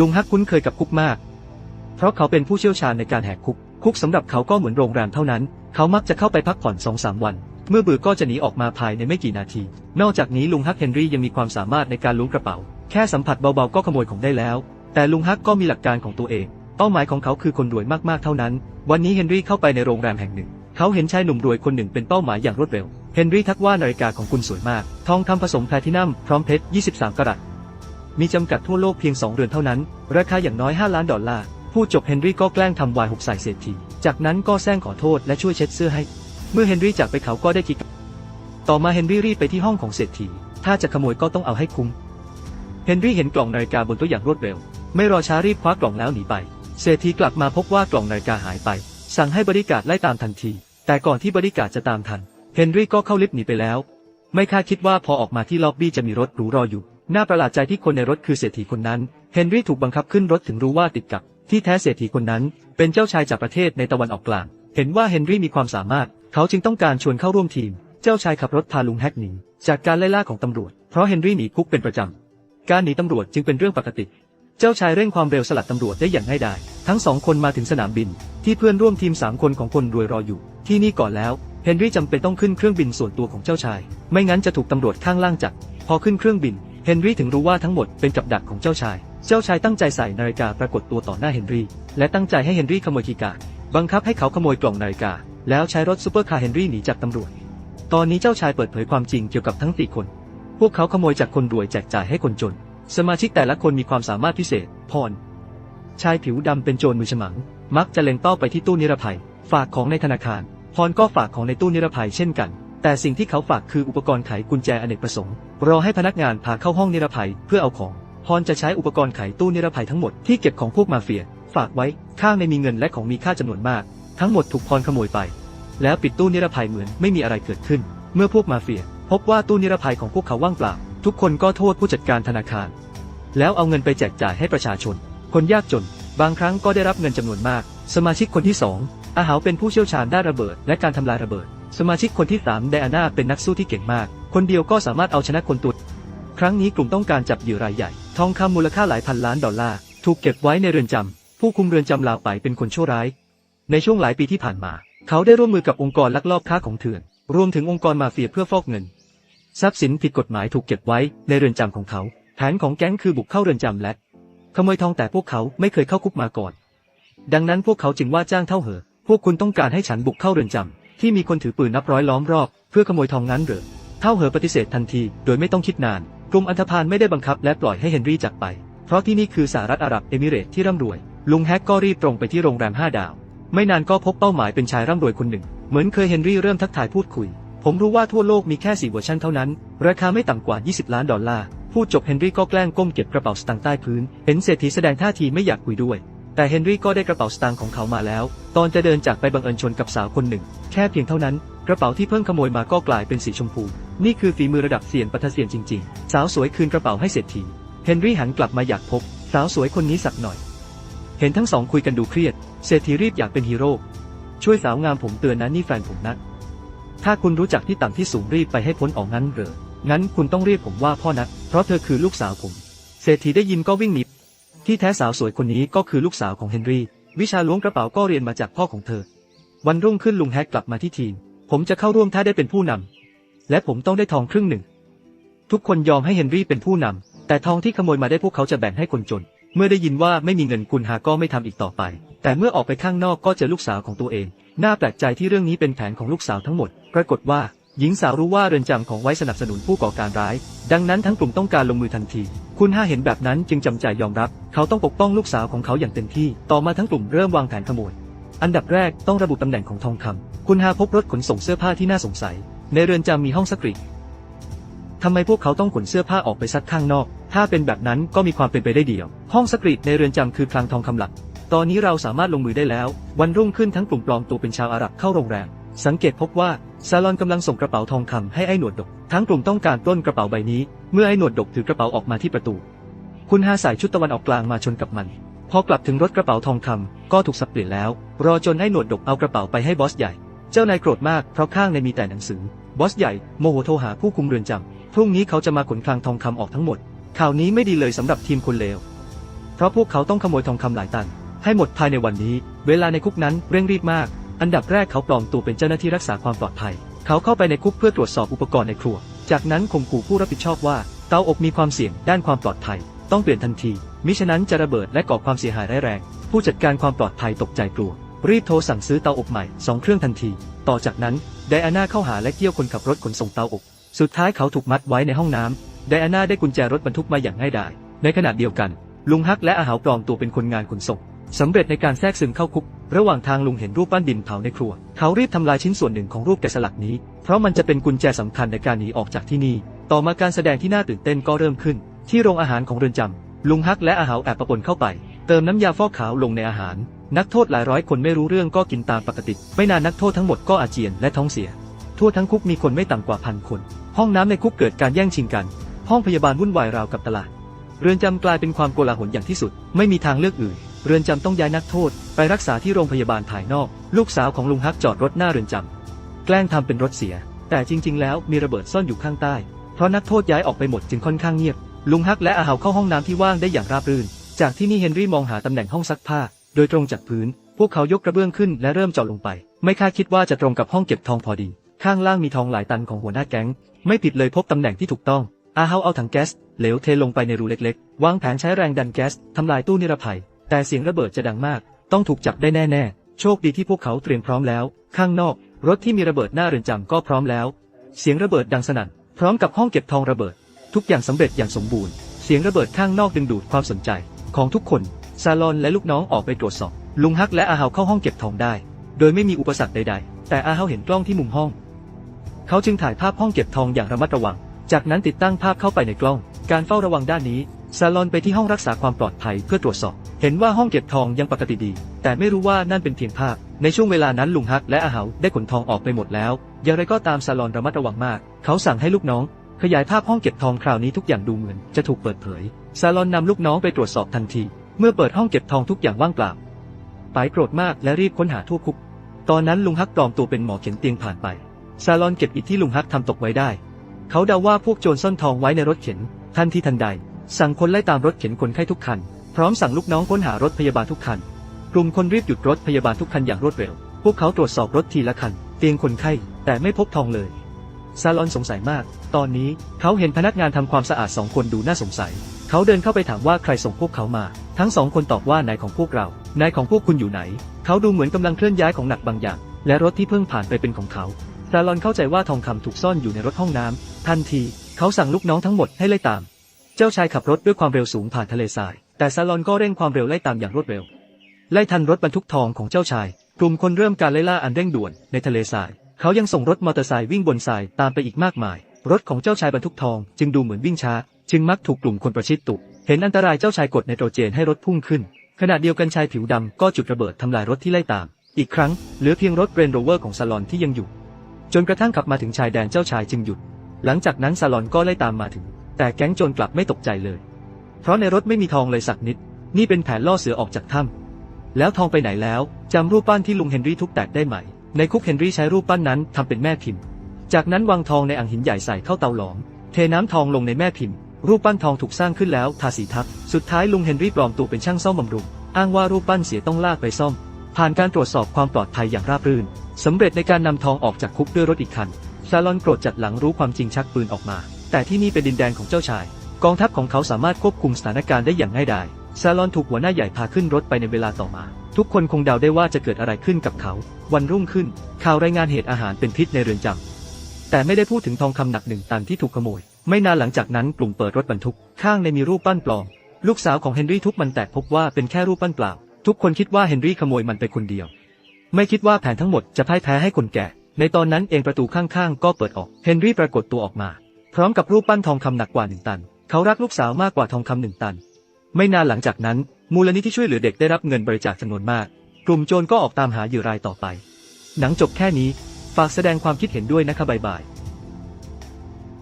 ลุงฮักคุ้นเคยกับคุกมาก เพราะเขาเป็นผู้เชี่ยวชาญในการแหกคุก คุกสำหรับเขาก็เหมือนโรงแรมเท่านั้น เขามักจะเข้าไปพักผ่อนสองสามวัน เมื่อเบื่อก็จะหนีออกมาภายในไม่กี่นาที นอกจากนี้ลุงฮักเฮนรี่ยังมีความสามารถในการล้วงกระเป๋า แค่สัมผัสเบาๆก็ขโมยของได้แล้ว แต่ลุงฮักก็มีหลักการของตัวเอง เป้าหมายของเขาคือคนรวยมากๆเท่านั้น วันนี้เฮนรี่เข้าไปในโรงแรมแห่งหนึ่ง เขาเห็นชายหนุ่มรวยคนหนึ่งเป็นเป้าหมายอย่างรวดเร็ว เฮนรี่ทักว่านาฬิกาของคุณสวยมาก ทองคำผสมแพลทินัมพร้อมเพชร 23 กรัต มีจำกัดทั่วโลกเพียง 2 เรือนเท่านั้น ราคาอย่างน้อย 5 ล้านดอลลาร์ผู้จบเฮนรี่ก็แกล้งทำวายหกใส่เศรษฐีจากนั้นก็แซงขอโทษและช่วยเช็ดเสื้อให้ เมื่อเฮนรี่จากไปเขาก็ได้คิดต่อมาเฮนรี่รีบไปที่ห้องของเศรษฐี ถ้าจะขโมยก็ต้องเอาให้คุ้ม เฮนรี่เห็นกล่องนาฬิกาบนโต๊ะอย่างรวดเร็ว ไม่รอช้ารีบคว้ากล่องแล้วหนีไป เศรษฐีกลับมาพบว่ากล่องนาฬิกาหายไป สั่งให้บริการไล่ตามทันที แต่ก่อนที่บริการจะตามทัน เฮนรี่ก็เข้าลิฟต์หนีไปแล้ว ไม่คาดคิดว่าพอออกมาที่ล็อบบี้จะมีรถหรูรออยู่ น่าประหลาดใจที่คนในรถคือเศรษฐีคนนั้น เฮนรี่ถูกบังคับขึ้นรถถึงรู้ว่าติดกับ ที่แท้เศรษฐีคนนั้น เป็นเจ้าชายจากประเทศในตะวันออกกลาง เห็นว่าเฮนรี่มีความสามารถ เขาจึงต้องการชวนเข้าร่วมทีม เจ้าชายขับรถพาลุงแฮกหนีจากการไล่ล่าของตำรวจ เพราะเฮนรี่หนีคุกเป็นประจำ การหนีตำรวจจึงเป็นเรื่องปกติ เจ้าชายเร่งความเร็วสลัดตำรวจได้อย่างง่ายดาย ทั้งสองคนมาถึงสนามบิน ที่เพื่อนร่วมทีมสามคนของคนรวยรออยู่ ที่นี่ก่อนแล้ว เฮนรี่จำเป็นต้องขึ้นเครื่องบินส่วนตัวของเจ้าชาย ไม่งั้นจะถูกตำรวจข้างล่างจับ พอขึ้นเครื่องบิน เฮนรี่ถึงรู้ว่าทั้งหมดเป็นกับดักของเจ้าชาย เจ้าชายตั้งใจใส่นาฬิกาปรากฏตัวต่อหน้าเฮนรี่ และตั้งใจให้เฮนรี่ขโมยคีย์การ์ดบังคับให้เขาขโมยกล่องนาฬิกา แล้วใช้รถซูเปอร์คาร์เฮนรี่หนีจากตำรวจ ตอนนี้เจ้าชายเปิดเผยความจริงเกี่ยวกับทั้งสี่คน พวกเขาขโมยจากคนรวยแจกจ่ายให้คนจน สมาชิกแต่ละคนมีความสามารถพิเศษ พร ชายผิวดำเป็นโจรมือฉมัง มักจะเล็งเป้าไปที่ตู้นิรภัย ฝากของในธนาคาร พรก็ฝากของในตู้นิรภัยเช่นกัน แต่สิ่งที่เขาฝากคืออุปกรณ์ไขกุญแจอเนกประสงค์ รอให้พนักงานพาเข้าห้องนิรภัยเพื่อเอาของ พรจะใช้อุปกรณ์ไขตู้นิรภัยทั้งหมดที่เก็บของพวกมาเฟีย ฝากไว้ข้างในมีเงินและของมีค่าจำนวนมาก ทั้งหมดถูกพรขโมยไป แล้วปิดตู้นิรภัยเหมือนไม่มีอะไรเกิดขึ้น เมื่อพวกมาเฟีย พบว่าตู้นิรภัยของพวกเขาว่างเปล่า ทุกคนก็โทษผู้จัดการธนาคาร แล้วเอาเงินไปแจกจ่ายให้ประชาชน คนยากจน บางครั้งก็ได้รับเงินจำนวนมาก สมาชิกคนที่สองอาหาวเป็นผู้เชี่ยวชาญด้านระเบิดและการทำลายระเบิด สมาชิกคนที่สามไดอาน่าเป็นนักสู้ที่เก่งมาก คนเดียวก็สามารถเอาชนะคนตัวครั้งนี้กลุ่มต้องการจับเหยื่อรายใหญ่ ทองคำมูลค่าหลายพันล้านดอลลาร์ ถูกเก็บไว้ในเรือนจำ ผู้คุมเรือนจำลาวไปเป็นคนชั่วร้าย ในช่วงหลายปีที่ผ่านมา เขาได้ร่วมมือกับองค์กรลักลอบค้าของเถื่อน รวมถึงองค์กรมาเฟียเพื่อฟอกเงิน ทรัพย์สินผิดกฎหมายถูกเก็บไว้ในเรือนจำของเขา แผนของแก๊งคือบุกเข้าเรือนจำและขโมยทองแต่พวกเขาไม่เคยเข้าคุกมาก่อน ดังนั้นพวกเขาจึงว่าจ้างเท่าเหอะพวกคุณต้องการให้ฉันบุกเข้าเรือนจำ ที่มีคนถือปืนนับร้อยล้อมรอบ เพื่อขโมยทองงั้นเหรอเท่าเหอปฏิเสธทันที โดยไม่ต้องคิดนาน กลุ่มอันธพาลไม่ได้บังคับและปล่อยให้เฮนรี่จากไป เพราะที่นี่คือสหรัฐอาหรับเอมิเรตที่ร่ำรวย ลุงแฮกก็รีบตรงไปที่โรงแรมห้าดาว ไม่นานก็พบเป้าหมายเป็นชายร่ำรวยคนหนึ่ง เหมือนเคยเฮนรี่เริ่มทักทายพูดคุย ผมรู้ว่าทั่วโลกมีแค่สี่เวอร์ชันเท่านั้น ราคาไม่ต่ำกว่า 20 ล้านดอลลาร์ พูดจบเฮนรี่ก็แกล้งก้มเก็บกระเป๋าสตางค์ใต้พื้น เห็นเศรษฐีแสดงท่าทีไม่อยากคุยด้วย แต่เฮนรี่ก็ได้กระเป๋าสตางค์ของเขามาแล้ว ตอนจะเดินจากไปบังเอิญชนกับสาวคนหนึ่ง แค่เพียงเท่านั้น กระเป๋าที่เพิ่งขโมยมาก็กลายเป็นสีชมพู นี่คือฝีมือระดับเซียนปัทเซียนจริงๆ สาวสวยคืนกระเป๋าให้เศรษฐี เฮนรี่หันกลับมาอยากพบ สาวสวยคนนี้สักหน่อย เห็นทั้งสองคุยกันดูเครียด เศรษฐีรีบอยากเป็นฮีโร่ ช่วยสาวงามผมเตือนนะนี่แฟนผมนะถ้าคุณรู้จักที่ต่ำที่สูงรีบไปให้พ้นออกงั้นเหรองั้นคุณต้องเรียกผมว่าพ่อนะเพราะเธอคือลูกสาวผม เศรษฐีได้ยินก็วิ่งหนี ที่แท้สาวสวยคนนี้ก็คือลูกสาวของเฮนรี่ วิชาล้วงกระเป๋าก็เรียนมาจากพ่อของเธอ วันรุ่งขึ้นลุงแฮกกลับมาที่ทีม ผมจะเข้าร่วมถ้าได้เป็นผู้นำและผมต้องได้ทองครึ่งหนึ่ง ทุกคนยอมให้เฮนรี่เป็นผู้นำแต่ทองที่ขโมยมาได้พวกเขาจะแบ่งให้คนจน เมื่อได้ยินว่าไม่มีเงินกุนฮาก็ไม่ทำอีกต่อไป แต่เมื่อออกไปข้างนอกก็เจอลูกสาวของตัวเอง น่าแปลกใจที่เรื่องนี้เป็นแผนของลูกสาวทั้งหมด ปรากฏว่า หญิงสาวรู้ว่าเรือนจำของไว้สนับสนุนผู้ก่อการร้าย ดังนั้นทั้งกลุ่มต้องการลงมือทันที คุณห้าเห็นแบบนั้นจึงจำใจยอมรับ เขาต้องปกป้องลูกสาวของเขาอย่างเต็มที่ ต่อมาทั้งกลุ่มเริ่มวางแผนขโมย อันดับแรกต้องระบุตำแหน่งของทองคำคุณฮาพบรถขนส่งเสื้อผ้าที่น่าสงสัย ในเรือนจำมีห้องสกรีทำไมพวกเขาต้องขนเสื้อผ้าออกไปซักข้างนอก ถ้าเป็นแบบนั้นก็มีความเป็นไปได้เดียว ห้องสกรีในเรือนจำคือคลังทองคำหลัก ตอนนี้เราสามารถลงมือได้แล้ว วันรุ่งขึ้นทั้งกลุ่มปลอมตัวเป็นชาวอาหรับเข้าโรงแรม สังเกตพบว่าซาลอนกำลังส่งกระเป๋าทองคำให้ไอ้หนวดดก ทั้งกลุ่มต้องการปล้นกระเป๋าใบนี้ เมื่อไอ้หนวดดกถือกระเป๋าออกมาที่ประตู คุณฮาใส่ชุดตะวันออกกลางมาชนกับมัน พอกลับถึงรถกระเป๋าทองคำก็ถูกสับเปลี่ยนแล้ว รอจนไอ้หนวดดกเอากระเป๋าไปให้บอสใหญ่ เจ้านายโกรธมากเพราะข้างในมีแต่หนังสือ บอสใหญ่โมโหโทรหาผู้คุมเรือนจำพรุ่งนี้เขาจะมาขนคลังทองคำออกทั้งหมด ข่าวนี้ไม่ดีเลยสำหรับทีมคนเลว เพราะพวกเขาต้องขโมยทองคำหลายตัน ให้หมดภายในวันนี้ เวลาในคุกนั้นเร่งรีบมาก อันดับแรกเขาปลอมตัวเป็นเจ้าหน้าที่รักษาความปลอดภัย เขาเข้าไปในคุกเพื่อตรวจสอบอุปกรณ์ในครัว จากนั้นข่มขู่ผู้รับผิดชอบว่า เตาอบมีความเสี่ยงด้านความปลอดภัย ต้องเปลี่ยนทันที มิฉะนั้นจะระเบิดและก่อความเสียหายร้ายแรง ผู้จัดการความปลอดภัยตกใจกลัว รีบโทรสั่งซื้อเตาอบใหม่สองเครื่องทันที ต่อจากนั้นไดอาน่าเข้าหาและเกี่ยวคนขับรถขนส่งเตาอบ สุดท้ายเขาถูกมัดไว้ในห้องน้ำไดอาน่าได้กุญแจรถบรรทุกมาอย่างง่ายดาย ในขณะเดียวกัน ลุงฮักและอาหาวปลอมตัวเป็นคนงานขนส่งสำเร็จในการแทรกซึมเข้าคุก ระหว่างทางลุงเห็นรูปปั้นดินเผาในครัว เขารีบทำลายชิ้นส่วนหนึ่งของรูปแกะสลักนี้ เพราะมันจะเป็นกุญแจสำคัญในการหนีออกจากที่นี่ ต่อมาการแสดงที่น่าตื่นเต้นก็เริ่มขึ้น ที่โรงอาหารของเรือนจำลุงฮักและอาหาวแอบประปนเข้าไป เติมน้ำยาฟอกขาวลงในอาหาร นักโทษหลายร้อยคนไม่รู้เรื่องก็กินตามปกติ ไม่นานนักโทษทั้งหมดก็อาเจียนและท้องเสีย ทั่วทั้งคุกมีคนไม่ต่ำกว่าพันคน ห้องน้ำในคุกเกิดการแย่งชิงกัน ห้องพยาบาลวุ่นวายราวกับตลาด เรือนจำกลายเป็นความโกลาหลอย่างที่สุด ไม่มีทางเลือกอื่น เรือนจำต้องย้ายนักโทษ ไปรักษาที่โรงพยาบาลภายนอก ลูกสาวของลุงฮักจอดรถหน้าเรือนจำแกล้งทำเป็นรถเสีย แต่จริง ๆ แล้วมีระเบิดซ่อนอยู่ข้างใต้ เพราะนักโทษย้ายออกไปหมดจึงค่อนข้างเงียบ ลุงฮักและอาเหาเข้าห้องน้ำที่ว่างได้อย่างราบรื่น จากที่นี่เฮนรี่มองหาตำแหน่งห้องซักผ้า โดยตรงจากพื้น พวกเขายกกระเบื้องขึ้นและเริ่มเจาะลงไป ไม่คาดคิดว่าจะตรงกับห้องเก็บทองพอดี ข้างล่างมีทองหลายตันของหัวหน้าแก๊ง ไม่ผิดเลยพบตำแหน่งที่ถูกต้อง อาเฮาเอาถังแก๊สเหลวเทลงไปในรูเล็กๆ วางแผนใช้แรงดันแก๊สทำลายตู้นิรภัย แต่เสียงระเบิดจะดังมาก ต้องถูกจับได้แน่ๆ โชคดีที่พวกเขาเตรียมพร้อมแล้ว ข้างนอก รถที่มีระเบิดหน้าเรือนจำก็พร้อมแล้ว เสียงระเบิดดังสนั่น พร้อมกับห้องเก็บทองระเบิด ทุกอย่างสำเร็จอย่างสมบูรณ์ เสียงระเบิดข้างนอกดึงดูดความสนใจ ของทุกคน ซาลอนและลูกน้องออกไปตรวจสอบ ลุงฮักและอาเฮาเข้าห้องเก็บทองได้ โดยไม่มีอุปสรรคใด ๆ แต่อาเฮาเห็นกล้องที่มุมห้อง เขาจึงถ่ายภาพห้องเก็บทองอย่างระมัดระวัง จากนั้นติดตั้งภาพเข้าไปในกล้อง การเฝ้าระวังด้านนี้ ซาลอนไปที่ห้องรักษาความปลอดภัยเพื่อตรวจสอบ เห็นว่าห้องเก็บทองยังปกติดี แต่ไม่รู้ว่านั่นเป็นเพียงภาพ ในช่วงเวลานั้นลุงฮักและอาเหาได้ขนทองออกไปหมดแล้ว อย่างไรก็ตามซาลอนระมัดระวังมาก เขาสั่งให้ลูกน้อง ขยายภาพห้องเก็บทองคราวนี้ทุกอย่างดูเหมือนจะถูกเปิดเผย ซาลอนนำลูกน้องไปตรวจสอบทันที เมื่อเปิดห้องเก็บทองทุกอย่างว่างเปล่าปายโกรธมากและรีบค้นหาทั่วคุก ตอนนั้นลุงฮักปลอมตัวเป็นหมอเข็นเตียงผ่านไป ซาลอนเก็บอิฐที่ลุงฮักทำตกไว้ได้ เขาเดาว่าพวกโจรซ่อนทองไว้ในรถเข็น ทันทีทันใด สั่งคนไล่ตามรถเข็นคนไข้ทุกคัน พร้อมสั่งลูกน้องค้นหารถพยาบาลทุกคัน กลุ่มคนรีบหยุดรถพยาบาลทุกคันอย่างรวดเร็ว พวกเขาตรวจสอบรถทีละคัน เตียงคนไข้ แต่ไม่พบทองเลย ซาลอนสงสัยมาก ตอนนี้เขาเห็นพนักงานทำความสะอาดสองคนดูน่าสงสัย เขาเดินเข้าไปถามว่าใครส่งพวกเขามา ทั้งสองคนตอบว่านายของพวกเรา นายของพวกคุณอยู่ไหน เขาดูเหมือนกำลังเคลื่อนย้ายของหนักบางอย่าง และรถที่เพิ่งผ่านไปเป็นของเขาซาลอนเข้าใจว่าทองคำถูกซ่อนอยู่ในรถห้องน้ำทันที เขาสั่งลูกน้องทั้งหมดให้ไล่ตาม เจ้าชายขับรถด้วยความเร็วสูงผ่านทะเลทราย แต่ซาลอนก็เร่งความเร็วไล่ตามอย่างรวดเร็ว ไล่ทันรถบรรทุกทองของเจ้าชาย กลุ่มคนเริ่มการไล่ล่าอันเร่งด่วนในทะเลทราย เขายังส่งรถมอเตอร์ไซค์วิ่งบนทรายตามไปอีกมากมาย รถของเจ้าชายบรรทุกทองจึงดูเหมือนวิ่งช้า จึงมักถูกกลุ่มคนประชิดตุ เห็นอันตรายเจ้าชายกดไนโตรเจนให้รถพุ่งขึ้น ขณะเดียวกันชายผิวดำก็จุดระเบิดทำลายรถที่ไล่ตาม อีกครั้งเหลือเพียงรถเรนโรเวอร์ของซาลอนที่ยังอยู่ จนกระทั่งขับมาถึงชายแดนเจ้าชายจึงหยุด หลังจากนั้นซาลอนก็ไล่ตามมาถึง แต่แก๊งโจรกลับไม่ตกใจเลย เพราะในรถไม่มีทองเลยสักนิด นี่เป็นแผนล่อเสือออกจากถ้ำแล้วทองไปไหนแล้วจำรูปปั้นที่ลุงเฮนรี่ทุบแตกได้ไหม ในคุกเฮนรี่ใช้รูปปั้นนั้นทำเป็นแม่พิมพ์ จากนั้นวางทองในอ่างหินใหญ่ใส่เข้าเตาหลอม เทน้ำทองลงในแม่พิมพ์ รูปปั้นทองถูกสร้างขึ้นแล้วทาสีทับ สุดท้ายลุงเฮนรี่ปลอมตัวเป็นช่างซ่อมบำรุง อ้างว่ารูปปั้นเสียต้องลากไปซ่อม ผ่านการตรวจสอบความปลอดภัยอย่างราบรื่นสำเร็จในการนำทองออกจากคุกด้วยรถอีกคันซาลอนโกรธจัดหลังรู้ความจริงชักปืนออกมา แต่ที่นี่เป็นดินแดนของเจ้าชาย กองทัพของเขาสามารถควบคุมสถานการณ์ได้อย่างง่ายดายซาลอนถูกหัวหน้าใหญ่พาขึ้นรถไปในเวลาต่อมา ทุกคนคงเดาได้ว่าจะเกิดอะไรขึ้นกับเขา วันรุ่งขึ้น ข่าวรายงานเหตุอาหารเป็นพิษในเรือนจำแต่ไม่ได้พูดถึงทองคำหนักหนึ่งตันที่ถูกขโมย ไม่นานหลังจากนั้นกลุ่มเปิดรถบรรทุก ข้างในมีรูปปั้นปลอม ลูกสาวของเฮนรี่ทุบมันแตกพบว่าเป็นแค่รูปปั้นเปล่า ทุกคนคิดว่าเฮนรี่ขโมยมันไปคนเดียว ไม่คิดว่าแผนทั้งหมดจะพ่ายแพ้ให้คนแก่ ในตอนนั้นเองประตูข้างๆ ก็เปิดออก เฮนรี่ปรากฏตัวออกมา พร้อมกับรูปปั้นทองคำหนักกว่าหนึ่งตัน เขารักลูกสาวมากกว่าทองคำหนึ่งตัน ไม่นานหลังจากนั้น มูลนิธิช่วยเหลือเด็กได้รับเงินบริจาคจำนวนมาก กลุ่มโจรก็ออกตามหาเหยื่อรายต่อไป หนังจบแค่นี้ ฝากแสดงความคิดเห็นด้วยนะคะบายบาย